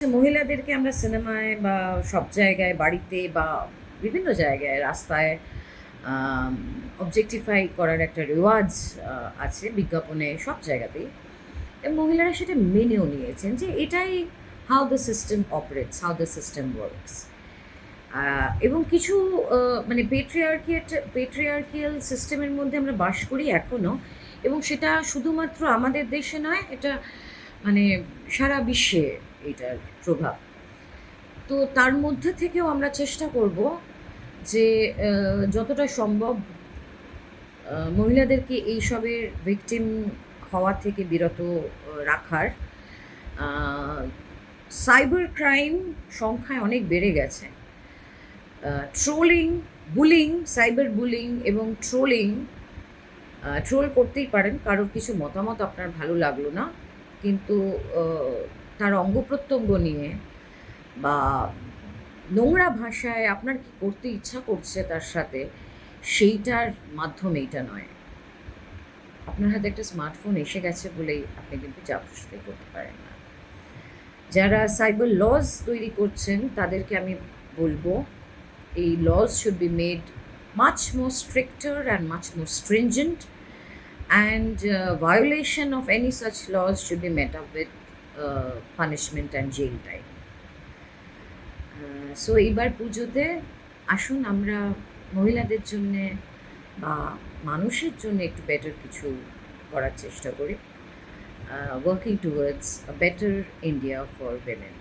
মহিলাদেরকে আমরা সিনেমায় বা সব জায়গায়, বাড়িতে বা বিভিন্ন জায়গায়, রাস্তায় অবজেক্টিফাই করার একটা রেওয়াজ আছে বিজ্ঞাপনে সব জায়গাতেই। মহিলারা সেটা মেনেও নিয়েছেন যে এটাই how the system operates how the system works এবং কিছু মানে পেট্রিয়ার্কিয়েট পেট্রিয়ার্কিয়াল সিস্টেমের মধ্যে আমরা বাস করি এখনও এবং সেটা শুধুমাত্র আমাদের দেশে নয়, এটা মানে সারা বিশ্বে এটার প্রভাব। তো তার মধ্যে থেকেও আমরা চেষ্টা করব যে যতটা সম্ভব মহিলাদেরকে এইসবের ভিকটিম হওয়া থেকে বিরত রাখার। সাইবার ক্রাইম সংখ্যায় অনেক বেড়ে গেছে। ট্রোলিং বুলিং সাইবার বুলিং এবং ট্রোলিং ট্রোল করতেই পারেন। কারোর কিছু মতামত আপনার ভালো লাগল না। কিন্তু তার অঙ্গ প্রত্যঙ্গ নিয়ে বা নোংরা ভাষায় আপনার কি করতে ইচ্ছা করছে তার সাথে, সেইটার মাধ্যম এইটা নয়। আপনার হাতে একটা স্মার্টফোন এসে গেছে বলেই আপনি কিন্তু যা খুশিতে করতে পারেন না। যারা সাইবার লজ তৈরি করছেন, তাদেরকে আমি বলব, এই laws should be made much more stricter and much more stringent and uh, violation of any such laws should be met up with uh, punishment and jail time. So এইবার পুজোতে আসুন আমরা মহিলাদের জন্যে বা মানুষের জন্য একটু বেটার কিছু করার চেষ্টা করি working towards a better India for women